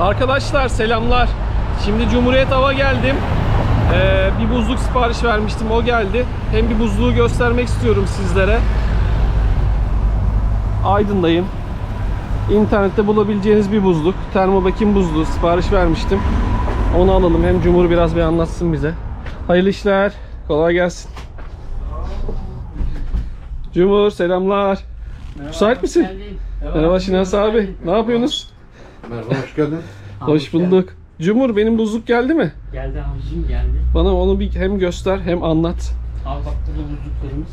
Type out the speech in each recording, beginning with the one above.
Arkadaşlar selamlar. Şimdi Cumhuriyet Hava geldim. Ee, bir buzluk sipariş vermiştim o geldi. Hem bir buzluğu göstermek istiyorum sizlere. Aydın'dayım. İnternette bulabileceğiniz bir buzluk. Termobekin buzluğu sipariş vermiştim. Onu alalım. Hem Cumhur biraz bir anlatsın bize. Hayırlı işler. Kolay gelsin. Cumhur selamlar. Müsait misin? Merhaba Şinas abi. Ne yapıyorsunuz? Merhaba, hoş geldin. Hoş bulduk. Cumhur benim buzluk geldi mi? Geldi abicim geldi. Bana onu bir hem göster hem anlat. Abi bak burada buzluklarımız.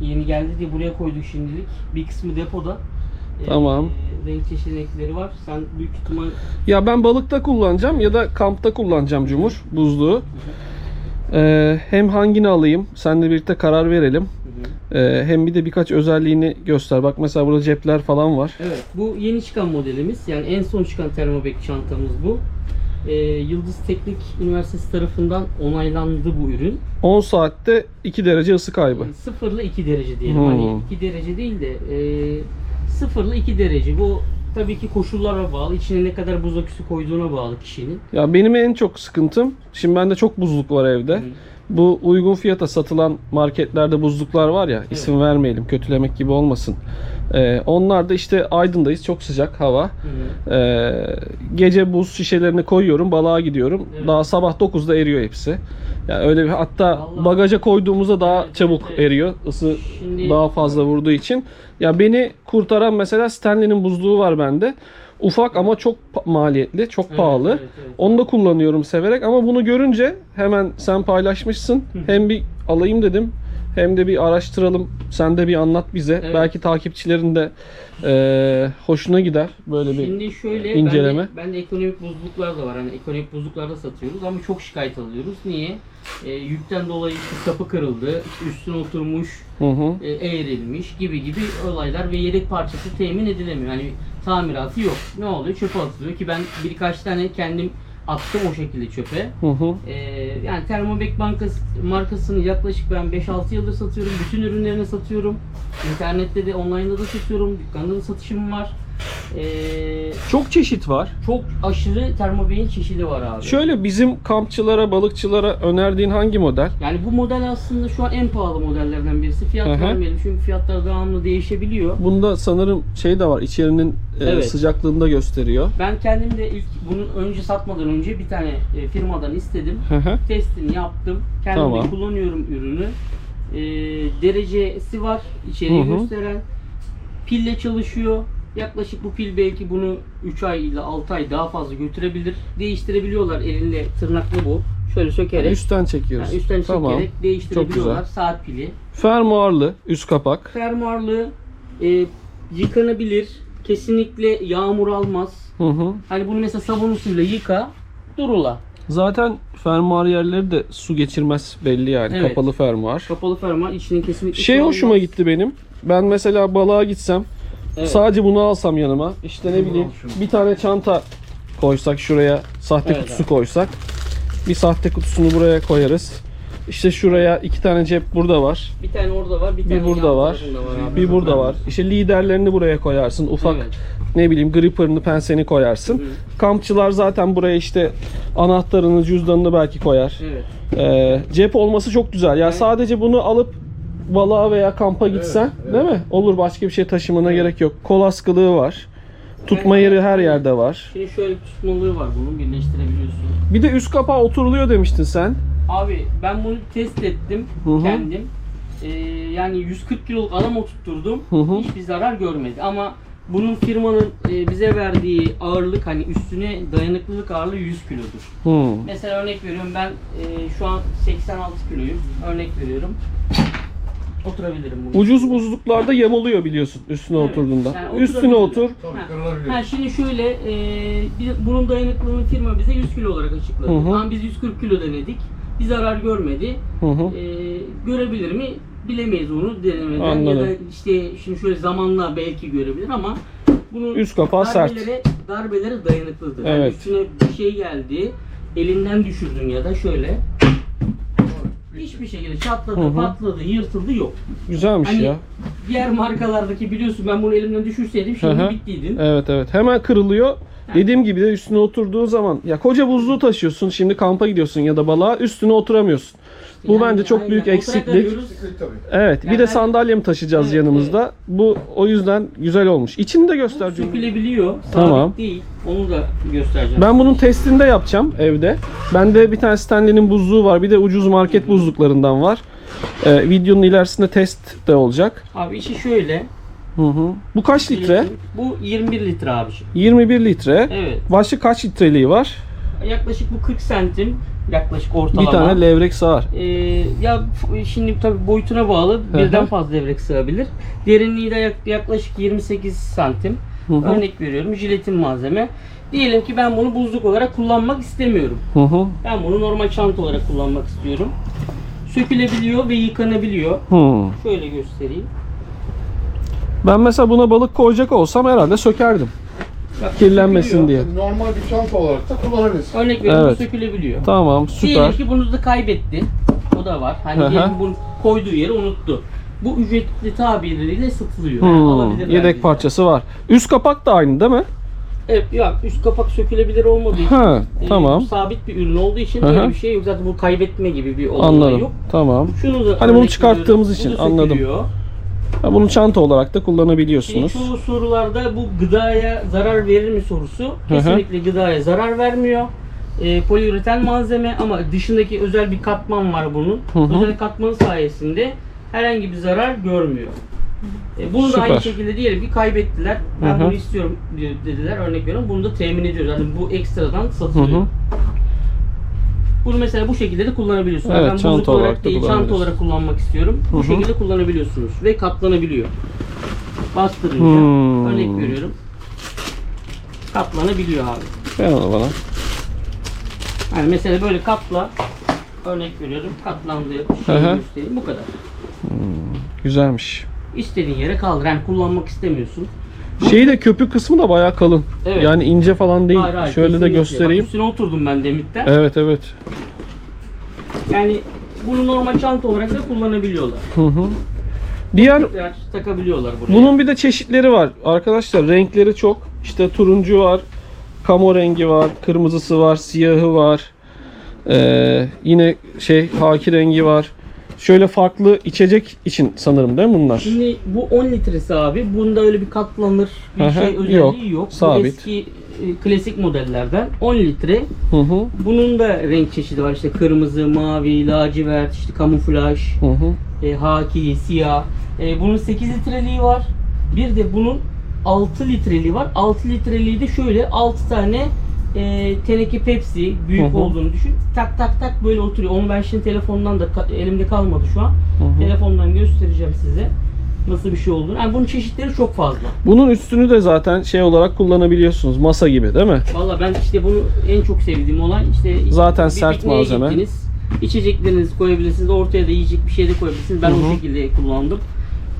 Yeni geldi diye buraya koyduk şimdilik. Bir kısmı depoda. Ee, Tamam. renk çeşitlilikleri var. Sen büyük ihtimal Ya ben balıkta kullanacağım ya da kampta kullanacağım Cumhur buzluğu. Ee, hem hangini alayım? Seninle birlikte karar verelim. Ee, hem bir de birkaç özelliğini göster. Bak mesela burada cepler falan var. Evet bu yeni çıkan modelimiz. Yani en son çıkan Thermobek çantamız bu. Ee, Yıldız Teknik Üniversitesi tarafından onaylandı bu ürün. 10 saatte 2 derece ısı kaybı. 0 ile 2 derece diyelim. Hmm. Hani 2 derece değil de e, 0 ile 2 derece. Bu tabii ki koşullara bağlı. İçine ne kadar buz aküsü koyduğuna bağlı kişinin. Ya benim en çok sıkıntım, şimdi bende çok buzluk var evde. Bu uygun fiyata satılan marketlerde buzluklar var ya, isim vermeyelim, kötülemek gibi olmasın. Ee, onlar da işte Aydın'dayız, çok sıcak hava. Ee, gece buz şişelerini koyuyorum, balığa gidiyorum. Evet. Daha sabah 9'da eriyor hepsi. Yani öyle bir hatta Vallahi- bagaja koyduğumuzda daha Evet, çabuk evet, eriyor. Isı Şimdi- daha fazla vurduğu için. Ya beni kurtaran mesela Stanley'nin buzluğu var bende. Ufak ama çok maliyetli, çok Evet, pahalı. evet, evet. Onu da kullanıyorum severek ama bunu görünce hemen sen paylaşmışsın. Hem bir alayım dedim hem de bir araştıralım. Sen de bir anlat bize. Evet. Belki takipçilerin de eee, hoşuna gider böyle bir. Şimdi şöyle inceleme. Ben de, ben de ekonomik buzluklar da var. Hani ekonomik buzluklarda satıyoruz ama çok şikayet alıyoruz. Niye? E, yükten dolayı işte kapı kırıldı, işte üstüne oturmuş, Hı hı. e, eğrilmiş gibi gibi olaylar ve yedek parçası temin edilemiyor. Yani tamiratı yok. Ne oluyor? Çöpe atılıyor ki ben birkaç tane kendim attım o şekilde çöpe. Hı hı. Ee, yani Thermobek bankası markasını yaklaşık ben 5-6 yıldır satıyorum. Bütün ürünlerini satıyorum. İnternette de online'da da satıyorum. Dükkanda da satışım var. Ee, Çok çeşit var. çok aşırı Thermobek'in çeşidi var abi. Şöyle bizim kampçılara, balıkçılara önerdiğin hangi model? Yani bu model aslında şu an en pahalı modellerden birisi. Fiyat Hı hı. vermeyelim çünkü fiyatlar devamlı değişebiliyor. Bunda sanırım şey de var. içerinin e, Evet. sıcaklığını da gösteriyor. Ben kendim de ilk bunun önce satmadan önce bir tane e, firmadan istedim. Hı hı. testini yaptım. Kendim de Tamam. kullanıyorum ürünü. Ee, derecesi var içeriği Hı hı. gösteren. Pille çalışıyor. Yaklaşık bu pil belki bunu 3 ay ile 6 ay daha fazla götürebilir. Değiştirebiliyorlar elinde tırnaklı bu. Şöyle sökerek. Üstten çekiyoruz. yani üstten tamam. çekerek değiştirebiliyorlar saat pili. Fermuarlı üst kapak. Fermuarlı e, yıkanabilir. Kesinlikle yağmur almaz. Hı hı. Hani bunu mesela sabun suyla yıka, durula. Zaten fermuar yerleri de su geçirmez belli yani. Evet. Kapalı fermuar. Kapalı fermuar içinin kesinlikle Şey hoşuma almaz. gitti benim. Ben mesela balığa gitsem Evet. sadece bunu alsam yanıma. İşte ne bileyim bir tane çanta koysak şuraya sahte Evet, kutusu evet. koysak. Bir sahte kutusunu buraya koyarız. İşte şuraya iki tane cep burada var. Bir tane orada var, bir tane Bir burada yan var. tarafında var abi. Bir burada var. İşte liderlerini buraya koyarsın. Ufak Evet. ne bileyim gripper'ını, penseni koyarsın. Kampçılar zaten buraya işte anahtarını, cüzdanını belki koyar. Evet. Ee, cep olması çok güzel. Ya Evet. sadece bunu alıp balığa veya kampa gitsen, evet. değil mi? Olur başka bir şey taşımana Evet. gerek yok. Kol askılığı var. Tutma yeri her yerde var. Şimdi şöyle bir tutmalığı var bunun birleştirebiliyorsun. Bir de üst kapağı oturuluyor demiştin sen. Abi ben bunu test ettim Hı hı. kendim. Ee, yani 140 kiloluk adam oturtturdum. Hı hı. Hiçbir zarar görmedi ama bunun firmanın e, bize verdiği ağırlık hani üstüne dayanıklılık ağırlığı 100 kilodur. Hmm. Mesela örnek veriyorum ben e, şu an 86 kiloyum. Örnek veriyorum. Oturabilirim bunu. Ucuz buzluklarda yamuluyor biliyorsun üstüne Evet. oturduğunda. Yani Üstüne otur. Tabii Ha. Ha şimdi şöyle, e, bunun dayanıklılığını firma bize 100 kilo olarak açıkladı. Hı hı. Ama biz 140 kilo denedik. Bir zarar görmedi. Hı hı. E, görebilir mi? Bilemeyiz onu denemeden. Anladım. Ya da işte şimdi şöyle zamanla belki görebilir ama bunun Üst kapağı sert. darbelere, darbelere dayanıklıdır. Yani Evet. üstüne bir şey geldi, elinden düşürdün ya da şöyle hiçbir şekilde çatladı, Hı hı. patladı, yırtıldı yok. Güzelmiş Hani ya. diğer markalardaki biliyorsun ben bunu elimden düşürseydim Hı şimdi hı. bittiydin. Evet evet. Hemen kırılıyor. Dediğim gibi de üstüne oturduğun zaman ya koca buzluğu taşıyorsun. Şimdi kampa gidiyorsun ya da balığa üstüne oturamıyorsun. Bu Yani bence çok aynen, büyük eksiklik. Evet. Bir de sandalye mi taşıyacağız Evet, yanımızda? Bu o yüzden güzel olmuş. İçini de göster Cumhur. Sökülebiliyor. Sabit Tamam. değil. Onu da göstereceğim. Ben bunun testini de yapacağım evde. Bende bir tane Stanley'nin buzluğu var. Bir de ucuz market buzluklarından var. Ee, videonun ilerisinde test de olacak. Abi işi şöyle. Hı hı. Bu kaç litre? Bu 21 litre abi. 21 litre. Evet. Başka kaç litreliği var? Yaklaşık bu 40 santim. Yaklaşık ortalama. Bir tane levrek sığar. Ee, ya şimdi tabii boyutuna bağlı birden fazla devrek sığabilir. Derinliği de yak- yaklaşık 28 santim. Hı hı. Örnek veriyorum jiletin malzeme. Diyelim ki ben bunu buzluk olarak kullanmak istemiyorum. Hı hı. Ben bunu normal çanta olarak kullanmak istiyorum. Sökülebiliyor ve yıkanabiliyor. Hı. Şöyle göstereyim. Ben mesela buna balık koyacak olsam herhalde sökerdim. Kirlenmesin diye. Normal bir çanta olarak da kullanabilirsin. Örnek veriyorum Evet. bu sökülebiliyor. Tamam Diyelim süper. ki bunu da kaybetti. O da var. Hani Hı hı. diyelim bunu koyduğu yeri unuttu. Bu ücretli tabirleriyle satılıyor. Yani Hmm, alabilirler Yedek bizden. parçası var. Üst kapak da aynı değil mi? Evet ya üst kapak sökülebilir olmadığı için. Ha, e, tamam. sabit bir ürün olduğu için Hı hı. böyle bir şey yok. Zaten bu kaybetme gibi bir olay Anladım. yok. Tamam. Şunu da Hani bunu örnek çıkarttığımız veriyorum. için Bu da anladım. sökülüyor. Ha, bunu çanta olarak da Şimdi kullanabiliyorsunuz. çoğu sorularda bu gıdaya zarar verir mi sorusu hı. kesinlikle gıdaya zarar vermiyor. E, poliüreten malzeme ama dışındaki özel bir katman var bunun. Hı hı. Özel katmanın sayesinde herhangi bir zarar görmüyor. E, bunu da aynı Süper. şekilde diyelim ki kaybettiler. Ben Hı hı. bunu istiyorum dediler. Örnek veriyorum. Bunu da temin ediyoruz. Yani bu ekstradan Hı satılıyor. hı. Bunu mesela bu şekilde de kullanabiliyorsunuz. Evet, ben çanta olarak değil, çanta kullanabiliyorsun. olarak kullanmak istiyorum. Bu Hı hı. şekilde kullanabiliyorsunuz ve katlanabiliyor. Bastırınca Hmm. örnek veriyorum. Katlanabiliyor abi. Ver onu bana. Yani mesela böyle katla örnek veriyorum. Göstereyim. Bu kadar. Güzelmiş. İstediğin yere kaldır. Yani kullanmak istemiyorsun. Şeyi de köpük kısmı da bayağı kalın. Evet. Yani ince falan değil. Hayır, hayır, Şöyle de kesinlikle. göstereyim. Bak, üstüne oturdum ben demitten. Evet evet. Yani bunu normal çanta olarak da kullanabiliyorlar. Hı hı. Diğer Tekrar takabiliyorlar buraya. bunun bir de çeşitleri var. Arkadaşlar renkleri çok. İşte turuncu var, kamo rengi var, kırmızısı var, siyahı var. Ee, yine şey haki rengi var. Şöyle farklı içecek için sanırım değil mi bunlar? Şimdi bu 10 litresi abi. Bunda öyle bir katlanır bir hı, şey özelliği yok, yok. Bu sabit. eski e, klasik modellerden 10 litre. Hı hı. Bunun da renk çeşidi var. İşte kırmızı, mavi, lacivert, işte kamuflaj, Hı hı. e, haki, siyah. E, bunun 8 litreliği var. Bir de bunun 6 litreliği var. 6 litreliği de şöyle 6 tane e, teneke Pepsi büyük Hı hı. olduğunu düşün. Tak tak tak böyle oturuyor. Onu ben şimdi telefondan da ka- elimde kalmadı şu an. Hı hı. Telefondan göstereceğim size. Nasıl bir şey olduğunu. Yani bunun çeşitleri çok fazla. Bunun üstünü de zaten şey olarak kullanabiliyorsunuz. Masa gibi değil mi? Valla ben işte bunu en çok sevdiğim olay işte Zaten bir sert pikniğe malzeme. gittiniz, içeceklerinizi koyabilirsiniz. Ortaya da yiyecek bir şey de koyabilirsiniz. Ben Hı o hı. şekilde kullandım.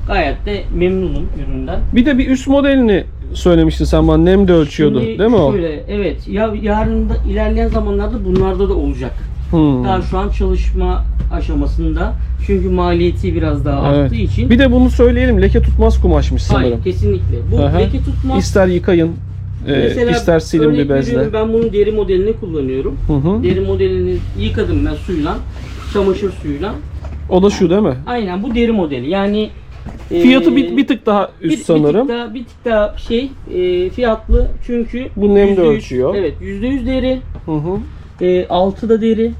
Gayet de memnunum üründen. Bir de bir üst modelini söylemiştin sen bana nem de ölçüyordu Şimdi değil mi o? Şöyle, evet. Ya yarın da ilerleyen zamanlarda bunlarda da olacak. Hmm. Daha şu an çalışma aşamasında. Çünkü maliyeti biraz daha Evet. arttığı için. Bir de bunu söyleyelim leke tutmaz kumaşmış sanırım. Hayır, kesinlikle. Bu Aha. leke tutmaz. İster yıkayın, e, Mesela ister silin bir bezle. Ben bunun deri modelini kullanıyorum. Hı hı. Deri modelini yıkadım ben suyla. Çamaşır suyuyla. O da şu değil mi? Aynen bu deri modeli. Yani Fiyatı bir, bir tık daha bir- üst sanırım. Bir tık daha, bir tık daha şey e, fiyatlı çünkü Bu nem de ölçüyor. Evet %100 deri. Hı hı. E, altı da deri.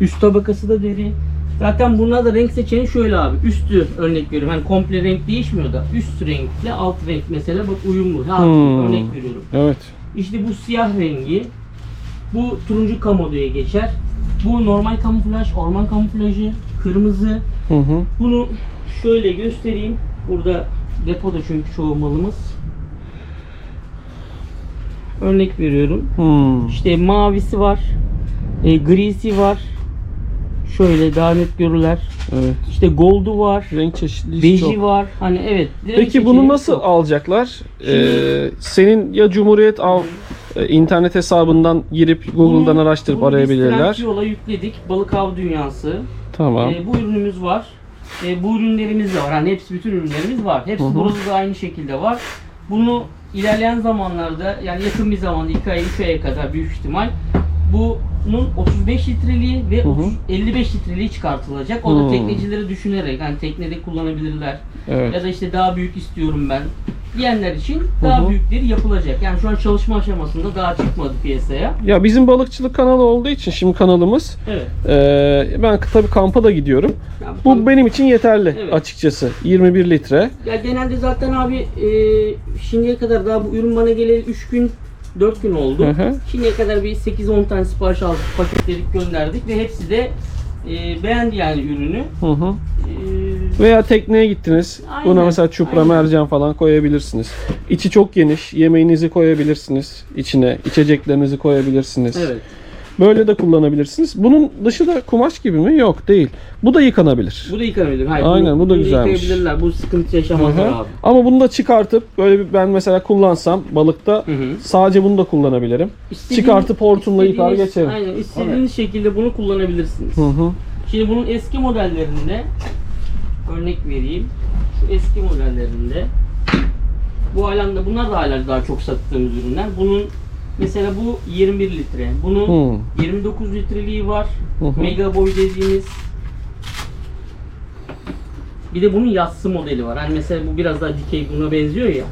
Üst tabakası da deri. Zaten bunlar da renk seçeneği şöyle abi. Üstü örnek veriyorum. Hani komple renk değişmiyor da üst renkle alt renk mesela bak uyumlu. Ha, Hmm. Örnek veriyorum. Evet. İşte bu siyah rengi. Bu turuncu kamodoya geçer. Bu normal kamuflaj, orman kamuflajı, kırmızı. Hı hı. Bunu şöyle göstereyim. Burada depoda çünkü çoğu malımız. Örnek veriyorum. Hmm. İşte mavisi var. E, grisi var. Şöyle daha net görürler. Evet. İşte goldu var. Renk çeşitliliği Beji çok. var. Hani evet. Peki bunu nasıl çok. alacaklar? Ee, senin ya Cumhuriyet Av e, internet hesabından girip Google'dan Bunu- araştırıp bunu biz arayabilirler. Trendyol'a yükledik. Balık av dünyası. Tamam. E, bu ürünümüz var. E, bu ürünlerimiz de var. Hani hepsi bütün ürünlerimiz var. Hepsi burada da aynı şekilde var. Bunu ilerleyen zamanlarda yani yakın bir zamanda 2 ay 3 aya kadar büyük ihtimal bunun 35 litreliği ve Hı hı. 30 55 litreliği çıkartılacak. O da Hı. teknecileri düşünerek hani teknede kullanabilirler. Evet. Ya da işte daha büyük istiyorum ben diyenler için daha Hı büyükleri yapılacak. Yani şu an çalışma aşamasında daha çıkmadı piyasaya. Ya bizim balıkçılık kanalı olduğu için şimdi kanalımız Evet. eee, ben tabii kampa da gidiyorum. Yani Bu benim için yeterli Evet. açıkçası. 21 litre. Ya genelde zaten abi e, şimdiye kadar daha bu ürün bana geleli 3 gün 4 gün oldu. Hı hı. Şimdiye kadar bir 8-10 tane sipariş aldık, paketledik, gönderdik ve hepsi de e, beğendi yani ürünü. Hı hı. E, Veya tekneye gittiniz. Aynen, Buna mesela çupra, aynen. mercan falan koyabilirsiniz. İçi çok geniş. Yemeğinizi koyabilirsiniz içine. içeceklerinizi koyabilirsiniz. evet. Böyle de kullanabilirsiniz. Bunun dışı da kumaş gibi mi? Yok değil. Bu da yıkanabilir. Bu da yıkanabilir. Hayır, Aynen, bunu- bu da bunu güzelmiş. Yıkayabilirler. Bu sıkıntı yaşamazlar abi. Ama bunu da çıkartıp böyle bir ben mesela kullansam balıkta Hı hı. sadece bunu da kullanabilirim. İstediğiniz- Çıkartıp hortumla yıkar geçerim. Aynen. istediğiniz şekilde bunu kullanabilirsiniz. Hı hı. Şimdi bunun eski modellerinde örnek vereyim. Şu eski modellerinde bu alanda bunlar da hala daha çok sattığımız ürünler. Bunun mesela bu 21 litre. Bunun Hı. 29 litreliği var. Hı. Mega boy dediğimiz. Bir de bunun yassı modeli var. Hani mesela bu biraz daha dikey buna benziyor ya.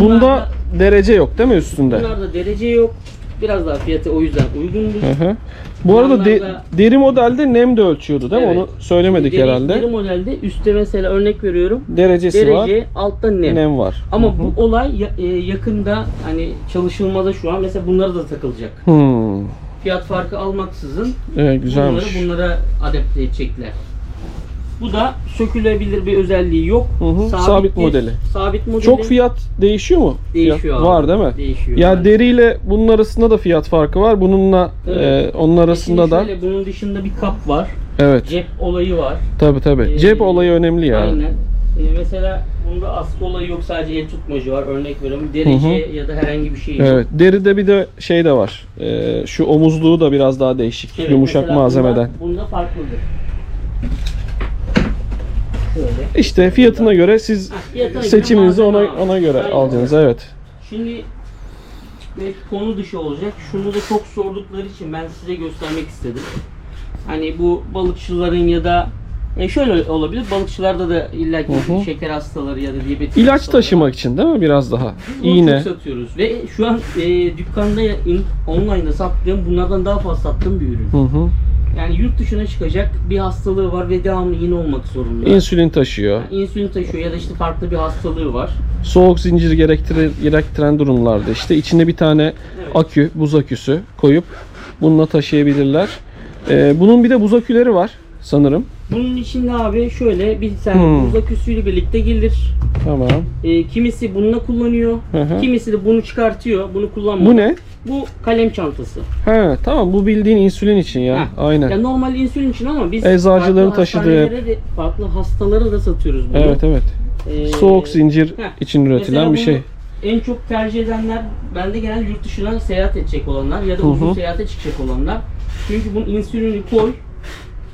Bunda Bunlarda- derece yok değil mi üstünde? bunlarda derece yok. Biraz daha fiyatı o yüzden uygundur. Hı hı. Bu arada de- deri modelde nem de ölçüyordu değil mi? Evet. Onu söylemedik Deri- herhalde. Deri modelde üstte mesela örnek veriyorum. Derecesi Derece, var, altta nem. nem var. Ama bu olay ya- e, yakında hani çalışılmada şu an mesela bunlara da takılacak. Hmm. Fiyat farkı almaksızın Evet güzelmiş. bunları bunlara adapte edecekler. Bu da sökülebilir bir özelliği yok. Hı hı, sabit bir- modeli. Sabit modeli. Çok fiyat değişiyor mu? Değişiyor Fiyat abi. Var değil mi? Değişiyor. Ya yani. deriyle bunun arasında da fiyat farkı var. Bununla Evet. e, onun arasında Şimdi da şöyle, bunun dışında bir kap var. evet. Cep olayı var. Tabi tabi. Ee, Cep olayı önemli ya. Aynen. Ee, mesela bunda askı olayı yok sadece el tutmacı var. Örnek veriyorum. Derece Hı ya da herhangi bir şey yok. Evet. Deride bir de şey de var. E, şu omuzluğu da biraz daha değişik. Evet, Yumuşak malzemeden. Bunda, bunda farklıdır. Şöyle. İşte fiyatına göre siz fiyatına göre seçiminizi ona malzeme ona göre Aynen. alacaksınız. Evet. Şimdi belki konu dışı olacak. Şunu da çok sordukları için ben size göstermek istedim. Hani bu balıkçıların ya da e şöyle olabilir. Balıkçılarda da illa ki Hı hı. şeker hastaları ya da diyabetik İlaç hastaları- taşımak için değil mi? Biraz daha. Biz bunu İğne. çok satıyoruz ve şu an e, dükkanda ya- in- online'da sattığım bunlardan daha fazla sattığım bir ürün. Hı hı. Yani yurt dışına çıkacak bir hastalığı var ve devamlı yine olmak zorunda. İnsülin taşıyor. İnsülin taşıyor ya da işte farklı bir hastalığı var. Soğuk zincir gerektirir, gerektiren durumlarda işte içine bir tane Evet. akü, buz aküsü koyup bununla taşıyabilirler. Ee, bunun bir de buz aküleri var sanırım. Bunun içinde abi şöyle bir tane Hmm. buz aküsüyle birlikte gelir. Tamam. E, kimisi bununla kullanıyor. Hı hı. Kimisi de bunu çıkartıyor. Bunu kullanmıyor. Bu ne? Bu kalem çantası. He, tamam bu bildiğin insülin için ya. Ha. Aynen. Ya normal insülin için ama biz Eczacıların taşıdığı- de, farklı hastalara da satıyoruz bunu. Evet evet. Ee, Soğuk zincir heh. için üretilen bir şey. En çok tercih edenler bende genel yurt dışına seyahat edecek olanlar ya da uzun hı. seyahate çıkacak olanlar. Çünkü bunun insülini koy.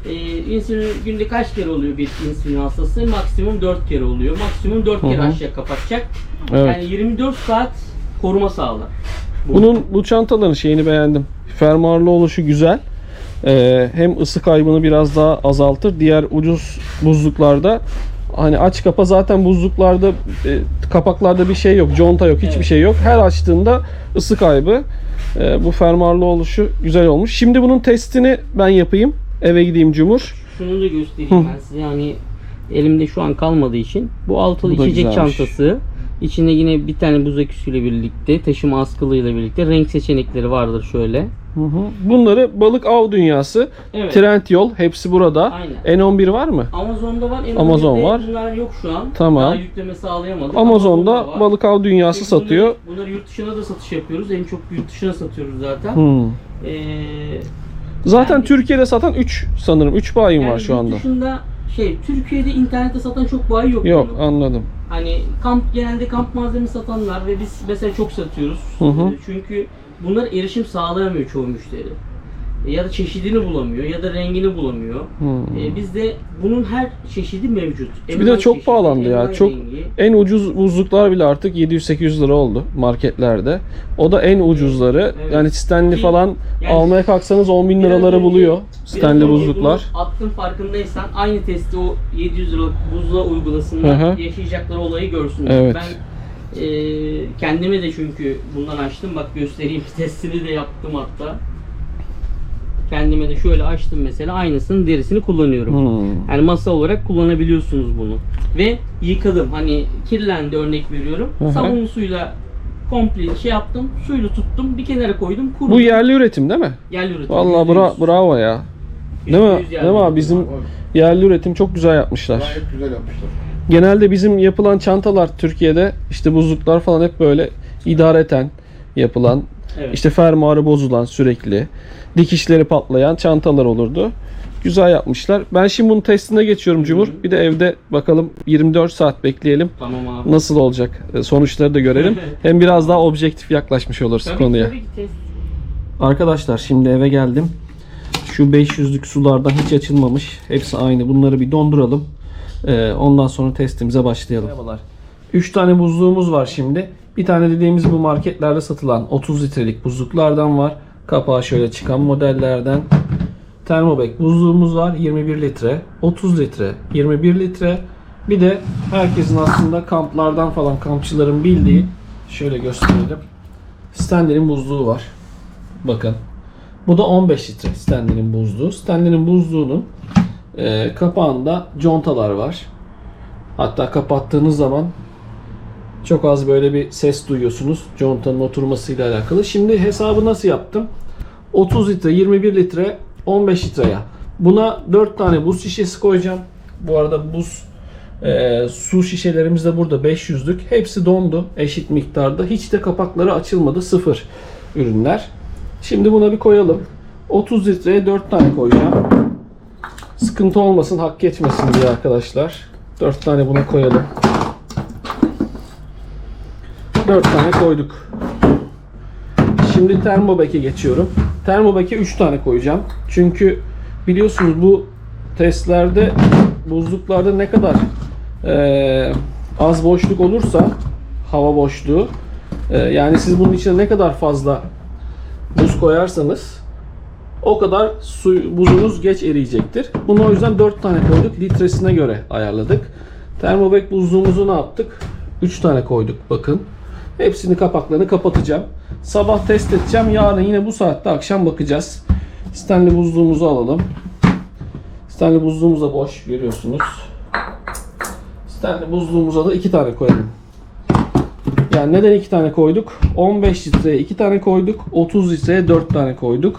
Ee, insülin günde kaç kere oluyor bir insülin hastası? Maksimum 4 kere oluyor. Maksimum 4 kere Hı hı. aşağı kapatacak. Evet. Yani 24 saat koruma sağlar. Bu. Bunun bu çantaların şeyini beğendim. Fermuarlı oluşu güzel. Ee, hem ısı kaybını biraz daha azaltır. Diğer ucuz buzluklarda hani aç kapa zaten buzluklarda e, kapaklarda bir şey yok, conta yok, hiçbir Evet. şey yok. Her açtığında ısı kaybı. Ee, bu fermuarlı oluşu güzel olmuş. Şimdi bunun testini ben yapayım. Eve gideyim Cumhur. Şunu da göstereyim Hı. ben size. Yani elimde şu an kalmadığı için. Bu altılı Bu da içecek güzelmiş. çantası. İçinde yine bir tane buz aküsüyle birlikte, taşıma askılığıyla birlikte renk seçenekleri vardır şöyle. Hı hı. Bunları balık av dünyası, Evet. Trendyol hepsi burada. Aynen. N11 var mı? Amazon'da var. en Amazon var. Bunlar yok şu an. Tamam. Daha yükleme sağlayamadık. Amazon'da var. balık av dünyası Çünkü satıyor. Bunları yurt dışına da satış yapıyoruz. En çok yurt dışına satıyoruz zaten. Hmm. Ee, Zaten Yani- Türkiye'de satan 3 sanırım 3 bayim yani var şu anda. dışında şey Türkiye'de internette satan çok bayi yok. Yok bunun. anladım. Hani kamp genelde kamp malzemesi satanlar ve biz mesela çok satıyoruz. Hı hı. Çünkü bunlar erişim sağlayamıyor çoğu müşteri. E, ya da çeşidini bulamıyor ya da rengini bulamıyor. Hmm. E, bizde bunun her çeşidi mevcut. Bir de çok çeşidi, pahalandı ya. Çok rengi. en ucuz buzluklar bile artık 700-800 lira oldu marketlerde. O da en ucuzları. Evet. Yani Stanley Ki- falan yani almaya kalksanız 10 bin liraları buluyor Stanley buzluklar. Attığın farkındaysan aynı testi o 700 liralık buzluğa uygulasınlar yaşayacakları olayı görsünler. Evet. Ben e, kendime de çünkü bundan açtım. Bak göstereyim testini de yaptım hatta. Kendime de şöyle açtım mesela aynısının derisini kullanıyorum. Hmm. Yani masa olarak kullanabiliyorsunuz bunu. Ve yıkadım. Hani kirlendi örnek veriyorum. Hı hı. Sabunlu suyla komple şey yaptım. Suyla tuttum. Bir kenara koydum. Kurudu. Bu yerli üretim değil mi? Yerli üretim. Vallahi %100. bra- bravo ya. Değil mi? %100 yerli Değil mi abi? Bizim yerli üretim çok güzel yapmışlar. Gayet güzel yapmışlar. Genelde bizim yapılan çantalar Türkiye'de işte buzluklar falan hep böyle idareten yapılan Evet. işte fermuarı bozulan sürekli dikişleri patlayan çantalar olurdu. Güzel yapmışlar. Ben şimdi bunun testine geçiyorum Cumhur. Bir de evde bakalım 24 saat bekleyelim. Tamam abi. Nasıl olacak? E, Sonuçları da görelim. Hem biraz daha objektif yaklaşmış oluruz konuya. Arkadaşlar şimdi eve geldim. Şu 500'lük sulardan hiç açılmamış. Hepsi aynı. Bunları bir donduralım. Ee, ondan sonra testimize başlayalım. Merhabalar. 3 tane buzluğumuz var şimdi. Bir tane dediğimiz bu marketlerde satılan 30 litrelik buzluklardan var. Kapağı şöyle çıkan modellerden. Thermobek buzluğumuz var 21 litre, 30 litre, 21 litre. Bir de herkesin aslında kamplardan falan kampçıların bildiği şöyle gösterelim. Stanley'nin buzluğu var. Bakın. Bu da 15 litre Stanley'nin buzluğu. Stanley'nin buzluğunun e, kapağında contalar var. Hatta kapattığınız zaman çok az böyle bir ses duyuyorsunuz. Contanın oturmasıyla alakalı. Şimdi hesabı nasıl yaptım? 30 litre, 21 litre, 15 litreye. Buna 4 tane buz şişesi koyacağım. Bu arada buz e, su şişelerimiz de burada 500'lük. Hepsi dondu eşit miktarda. Hiç de kapakları açılmadı. Sıfır ürünler. Şimdi buna bir koyalım. 30 litreye 4 tane koyacağım. Sıkıntı olmasın, hak geçmesin diye arkadaşlar. 4 tane buna koyalım. 4 tane koyduk. Şimdi Thermobek'e geçiyorum. Thermobek'e 3 tane koyacağım. Çünkü biliyorsunuz bu testlerde buzluklarda ne kadar eee, az boşluk olursa hava boşluğu eee, yani siz bunun içine ne kadar fazla buz koyarsanız o kadar su, buzunuz geç eriyecektir. Bunu o yüzden 4 tane koyduk. Litresine göre ayarladık. Thermobek buzluğumuzu ne yaptık? 3 tane koyduk bakın. Hepsini kapaklarını kapatacağım. Sabah test edeceğim. Yarın yine bu saatte akşam bakacağız. Stanley buzluğumuzu alalım. Stanley buzluğumuz da boş görüyorsunuz. Stanley buzluğumuza da 2 tane koyalım. Yani neden 2 tane koyduk? 15 litreye 2 tane koyduk. 30 litreye 4 tane koyduk.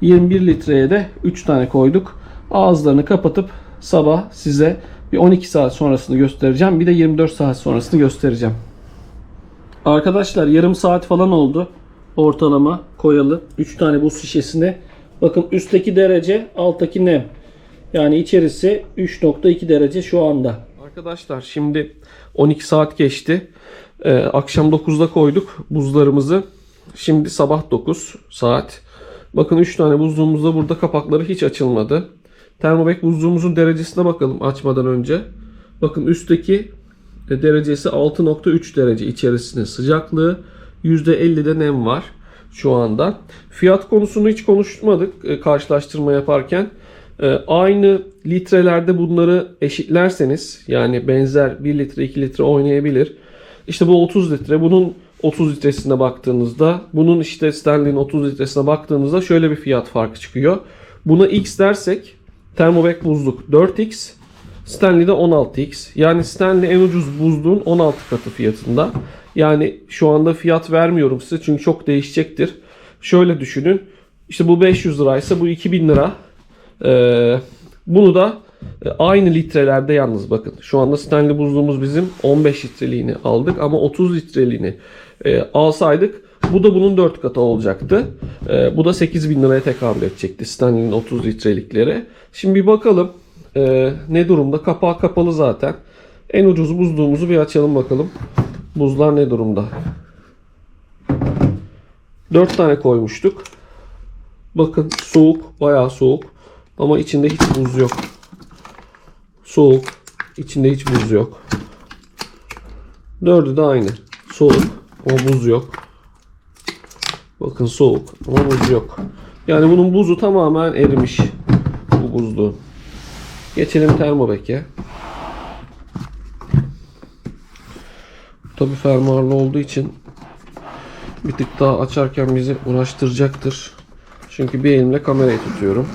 21 litreye de 3 tane koyduk. Ağızlarını kapatıp sabah size bir 12 saat sonrasını göstereceğim. Bir de 24 saat sonrasını göstereceğim. Arkadaşlar yarım saat falan oldu. Ortalama koyalı. 3 tane buz şişesine. Bakın üstteki derece alttaki nem. Yani içerisi 3.2 derece şu anda. Arkadaşlar şimdi 12 saat geçti. Ee, akşam 9'da koyduk buzlarımızı. Şimdi sabah 9 saat. Bakın 3 tane buzluğumuzda burada kapakları hiç açılmadı. Thermobek buzluğumuzun derecesine bakalım açmadan önce. Bakın üstteki derecesi 6.3 derece içerisinde sıcaklığı. %50'de nem var şu anda. Fiyat konusunu hiç konuşmadık e, karşılaştırma yaparken. E, Aynı litrelerde bunları eşitlerseniz yani benzer 1 litre 2 litre oynayabilir. İşte bu 30 litre. Bunun 30 litresine baktığınızda bunun işte Stanley'nin 30 litresine baktığınızda şöyle bir fiyat farkı çıkıyor. Buna X dersek Thermobek buzluk 4X Stanley'de 16X. Yani Stanley en ucuz buzluğun 16 katı fiyatında. Yani şu anda fiyat vermiyorum size çünkü çok değişecektir. Şöyle düşünün. İşte bu 500 liraysa bu 2000 lira. Ee, bunu da e, aynı litrelerde yalnız bakın. Şu anda Stanley buzluğumuz bizim 15 litreliğini aldık ama 30 litreliğini e, alsaydık bu da bunun 4 katı olacaktı. E, bu da 8000 liraya tekabül edecekti Stanley'nin 30 litrelikleri. Şimdi bir bakalım e, ne durumda. Kapağı kapalı zaten. En ucuz buzluğumuzu bir açalım bakalım. Buzlar ne durumda? 4 tane koymuştuk. Bakın soğuk, bayağı soğuk. Ama içinde hiç buz yok. Soğuk, içinde hiç buz yok. Dördü de aynı. Soğuk ama buz yok. Bakın soğuk ama buz yok. Yani bunun buzu tamamen erimiş. Bu buzluğun. Geçelim termobeke. Tabi fermuarlı olduğu için bir tık daha açarken bizi uğraştıracaktır. Çünkü bir elimle kamerayı tutuyorum.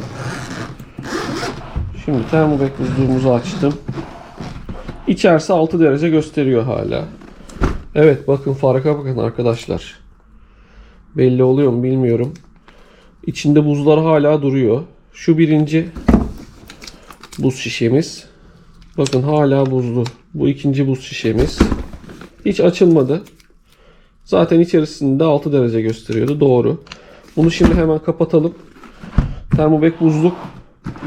Şimdi termobek buzluğumuzu açtım. İçerisi 6 derece gösteriyor hala. Evet bakın farka bakın arkadaşlar. Belli oluyor mu bilmiyorum. İçinde buzlar hala duruyor. Şu birinci buz şişemiz. Bakın hala buzlu. Bu ikinci buz şişemiz. Hiç açılmadı. Zaten içerisinde 6 derece gösteriyordu. Doğru. Bunu şimdi hemen kapatalım. Termobek buzluk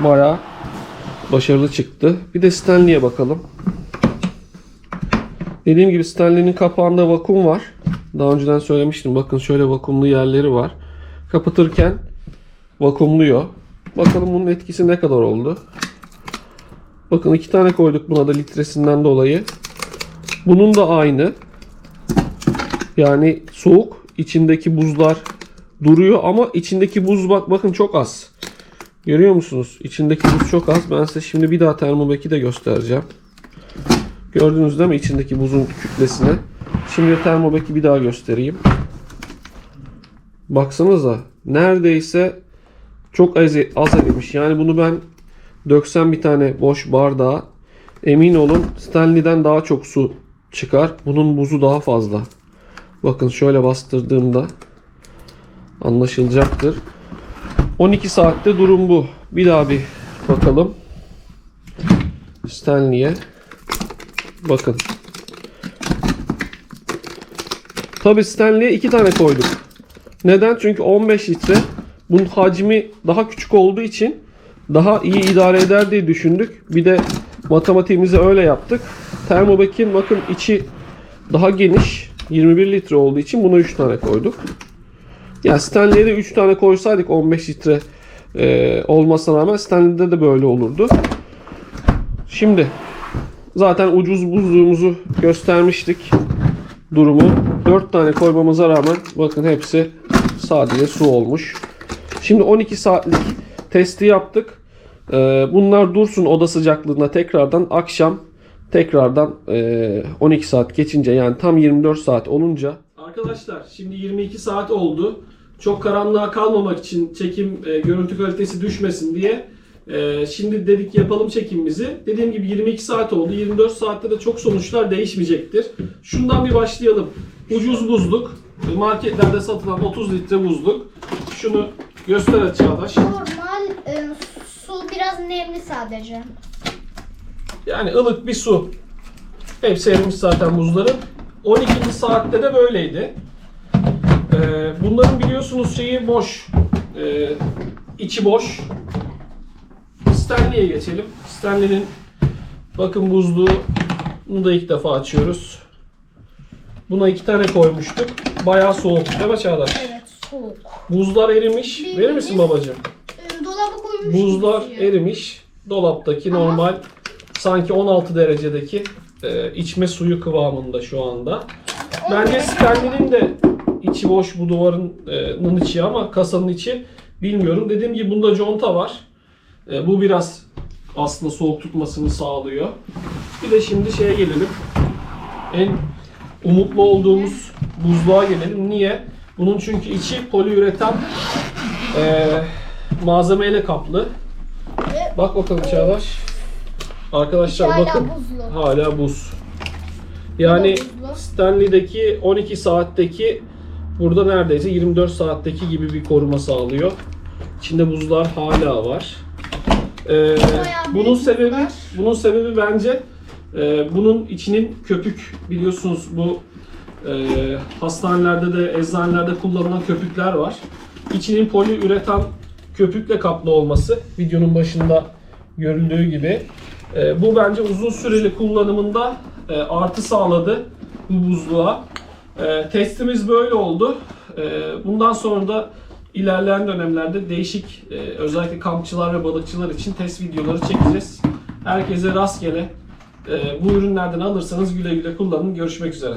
bayağı başarılı çıktı. Bir de Stanley'e bakalım. Dediğim gibi Stanley'nin kapağında vakum var. Daha önceden söylemiştim. Bakın şöyle vakumlu yerleri var. Kapatırken vakumluyor. Bakalım bunun etkisi ne kadar oldu. Bakın iki tane koyduk buna da litresinden dolayı. Bunun da aynı. Yani soğuk. içindeki buzlar duruyor ama içindeki buz bak bakın çok az. Görüyor musunuz? İçindeki buz çok az. Ben size şimdi bir daha termobeki de göstereceğim. Gördünüz değil mi içindeki buzun kütlesini? Şimdi termobeki bir daha göstereyim. Baksanıza neredeyse çok az, az erimiş. Yani bunu ben döksem bir tane boş bardağa emin olun Stanley'den daha çok su çıkar. Bunun buzu daha fazla. Bakın şöyle bastırdığımda anlaşılacaktır. 12 saatte durum bu. Bir daha bir bakalım. Stanley'e. Bakın. Tabi Stanley'e iki tane koyduk. Neden? Çünkü 15 litre. Bunun hacmi daha küçük olduğu için daha iyi idare eder diye düşündük. Bir de matematiğimizi öyle yaptık. Termobek'in bakın içi daha geniş. 21 litre olduğu için buna 3 tane koyduk. Ya Stanley'e de 3 tane koysaydık 15 litre e, olmasına rağmen Stanley'de de böyle olurdu. Şimdi zaten ucuz buzluğumuzu göstermiştik durumu. 4 tane koymamıza rağmen bakın hepsi sadece su olmuş. Şimdi 12 saatlik testi yaptık. Ee, bunlar dursun oda sıcaklığında tekrardan akşam tekrardan e, 12 saat geçince yani tam 24 saat olunca Arkadaşlar şimdi 22 saat oldu. Çok karanlığa kalmamak için çekim e, görüntü kalitesi düşmesin diye e, şimdi dedik yapalım çekimimizi. Dediğim gibi 22 saat oldu. 24 saatte de çok sonuçlar değişmeyecektir. Şundan bir başlayalım. Ucuz buzluk. Marketlerde satılan 30 litre buzluk. Şunu göster Çağdaş. Normal e, su biraz nemli sadece. Yani ılık bir su. Hepsi erimiş zaten buzların. 12. saatte de böyleydi. Ee, bunların biliyorsunuz şeyi boş. Ee, içi boş. Stanley'e geçelim. Stanley'nin bakın buzluğunu da ilk defa açıyoruz. Buna iki tane koymuştuk. Bayağı soğuk değil mi Çağdaş? Evet soğuk. Buzlar erimiş. Verir misin babacığım? Buzlar gibi. erimiş. Dolaptaki Ama- normal sanki 16 derecedeki e, içme suyu kıvamında şu anda. Bence Stanley'nin de içi boş bu duvarın e, içi ama kasanın içi bilmiyorum. Dediğim gibi bunda conta var. E, bu biraz aslında soğuk tutmasını sağlıyor. Bir de şimdi şeye gelelim. En umutlu olduğumuz buzluğa gelelim. Niye? Bunun çünkü içi poliüretan e, malzemeyle kaplı. Bak bakalım Çağdaş. Arkadaşlar Hala bakın buzlu. hala buz. Yani buzlu. Stanley'deki 12 saatteki burada neredeyse 24 saatteki gibi bir koruma sağlıyor. İçinde buzlar hala var. Ee, bunun sebebi buzlar. bunun sebebi bence e, bunun içinin köpük biliyorsunuz bu e, hastanelerde de eczanelerde kullanılan köpükler var. İçinin poliüretan köpükle kaplı olması videonun başında görüldüğü gibi. E, bu bence uzun süreli kullanımında e, artı sağladı bu buzluğa. E, testimiz böyle oldu. E, bundan sonra da ilerleyen dönemlerde değişik e, özellikle kampçılar ve balıkçılar için test videoları çekeceğiz. Herkese rastgele e, bu ürünlerden alırsanız güle güle kullanın. Görüşmek üzere.